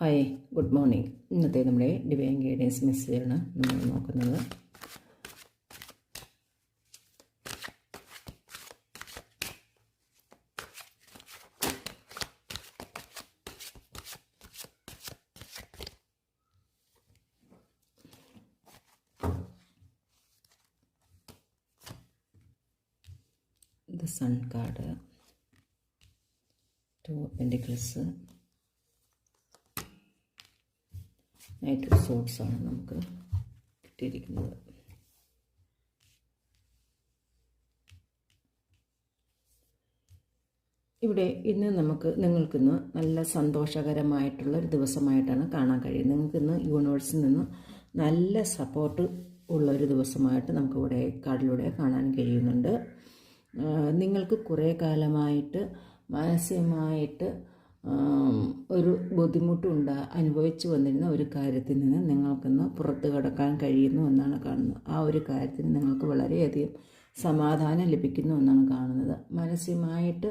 Hi good morning. ഇന്നത്തെ നമ്മുടെ divine guidance മെസ്സേജാണ് നമ്മൾ നോക്കുന്നത്. Sun card two pentacles knight of ആണ് നമുക്ക് കിട്ടിയിരിക്കുന്നത്. ഇവിടെ ഇന്ന് നമുക്ക് നിങ്ങൾക്കിന്ന് നല്ല സന്തോഷകരമായിട്ടുള്ള ഒരു ദിവസമായിട്ടാണ് കാണാൻ കഴിയുന്നത്. നിങ്ങൾക്കിന്ന് യൂണിവേഴ്സിൽ നിന്ന് നല്ല സപ്പോർട്ട് ഉള്ള ഒരു ദിവസമായിട്ട് നമുക്കിവിടെ കാർഡിലൂടെ കാണാൻ കഴിയുന്നുണ്ട്. നിങ്ങൾക്ക് കുറേ കാലമായിട്ട് മാനസികമായിട്ട് ഒരു ബുദ്ധിമുട്ടുണ്ട അനുഭവിച്ചു വന്നിരുന്ന ഒരു കാര്യത്തിൽ നിന്ന് നിങ്ങൾക്കിന്ന് പുറത്തു കടക്കാൻ കഴിയുന്നു എന്നാണ് കാണുന്നത്. ആ ഒരു കാര്യത്തിന് നിങ്ങൾക്ക് വളരെയധികം സമാധാനം ലഭിക്കുന്നു എന്നാണ് കാണുന്നത്. മാനസികമായിട്ട്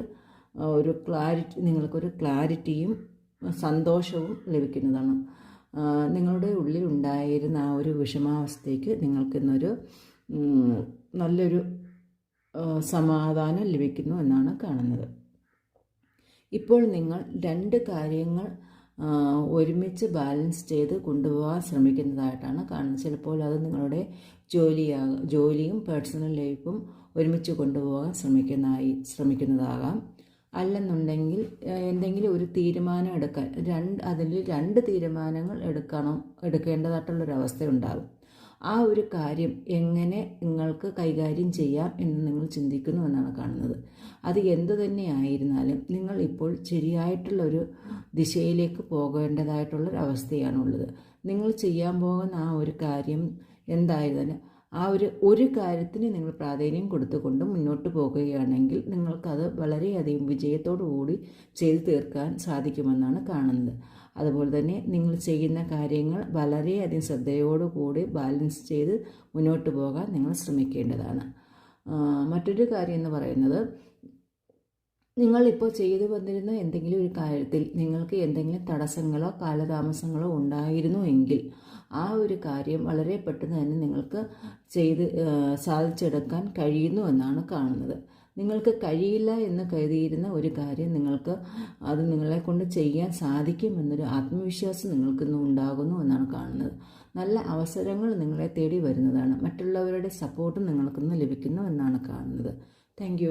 ഒരു ക്ലാരിറ്റി നിങ്ങൾക്കൊരു ക്ലാരിറ്റിയും സന്തോഷവും ലഭിക്കുന്നതാണ്. നിങ്ങളുടെ ഉള്ളിൽ ഉണ്ടായിരുന്ന ആ ഒരു വിഷമാവസ്ഥയ്ക്ക് നിങ്ങൾക്കിന്നൊരു നല്ലൊരു സമാധാനം ലഭിക്കുന്നു എന്നാണ് കാണുന്നത്. ഇപ്പോൾ നിങ്ങൾ രണ്ട് കാര്യങ്ങൾ ഒരുമിച്ച് ബാലൻസ് ചെയ്ത് കൊണ്ടുപോകാൻ ശ്രമിക്കുന്നതായിട്ടാണ് കാണുന്നത്. ചിലപ്പോൾ അത് നിങ്ങളുടെ ജോലിയാകും ജോലിയും പേഴ്സണൽ ലൈഫും ഒരുമിച്ച് കൊണ്ടുപോകാൻ ശ്രമിക്കുന്നതായി ശ്രമിക്കുന്നതാകാം. അല്ലെന്നുണ്ടെങ്കിൽ എന്തെങ്കിലും ഒരു തീരുമാനം എടുക്കാൻ രണ്ട് അതിൽ രണ്ട് തീരുമാനങ്ങൾ എടുക്കണം എടുക്കേണ്ടതായിട്ടുള്ളൊരവസ്ഥ ഉണ്ടാകും ആ ഒരു കാര്യം എങ്ങനെ നിങ്ങൾക്ക് കൈകാര്യം ചെയ്യാം എന്ന് നിങ്ങൾ ചിന്തിക്കുന്നു എന്നാണ് കാണുന്നത്. അത് എന്തു തന്നെ ആയിരുന്നാലും നിങ്ങൾ ഇപ്പോൾ ശരിയായിട്ടുള്ളൊരു ദിശയിലേക്ക് പോകേണ്ടതായിട്ടുള്ളൊരു അവസ്ഥയാണുള്ളത് നിങ്ങൾ ചെയ്യാൻ പോകുന്ന ആ ഒരു കാര്യം എന്തായിരുന്നാലും ആ ഒരു ഒരു കാര്യത്തിന് നിങ്ങൾ പ്രാധാന്യം കൊടുത്തുകൊണ്ട് മുന്നോട്ട് പോകുകയാണെങ്കിൽ നിങ്ങൾക്കത് വളരെയധികം വിജയത്തോടു കൂടി ചെയ്തു തീർക്കാൻ സാധിക്കുമെന്നാണ് കാണുന്നത്. അതുപോലെ തന്നെ നിങ്ങൾ ചെയ്യുന്ന കാര്യങ്ങൾ വളരെയധികം ശ്രദ്ധയോടുകൂടി ബാലൻസ് ചെയ്ത് മുന്നോട്ട് പോകാൻ നിങ്ങൾ ശ്രമിക്കേണ്ടതാണ്. മറ്റൊരു കാര്യം എന്ന് പറയുന്നത് നിങ്ങളിപ്പോൾ ചെയ്തു വന്നിരുന്ന എന്തെങ്കിലും ഒരു കാര്യത്തിൽ നിങ്ങൾക്ക് എന്തെങ്കിലും തടസ്സങ്ങളോ കാലതാമസങ്ങളോ ഉണ്ടായിരുന്നു എങ്കിൽ ആ ഒരു കാര്യം വളരെ പെട്ടെന്ന് തന്നെ നിങ്ങൾക്ക് ചെയ്ത് സാധിച്ചെടുക്കാൻ കഴിയുന്നു എന്നാണ് കാണുന്നത്. നിങ്ങൾക്ക് കഴിയില്ല എന്ന് കരുതിയിരുന്ന ഒരു കാര്യം നിങ്ങൾക്ക് അത് നിങ്ങളെ കൊണ്ട് ചെയ്യാൻ സാധിക്കുമെന്നൊരു ആത്മവിശ്വാസം നിങ്ങൾക്കിന്ന് ഉണ്ടാകുന്നു എന്നാണ് കാണുന്നത്. നല്ല അവസരങ്ങൾ നിങ്ങളെ തേടി വരുന്നതാണ്. മറ്റുള്ളവരുടെ സപ്പോർട്ട് നിങ്ങൾക്കിന്ന് ലഭിക്കുന്നു എന്നാണ് കാണുന്നത്. താങ്ക്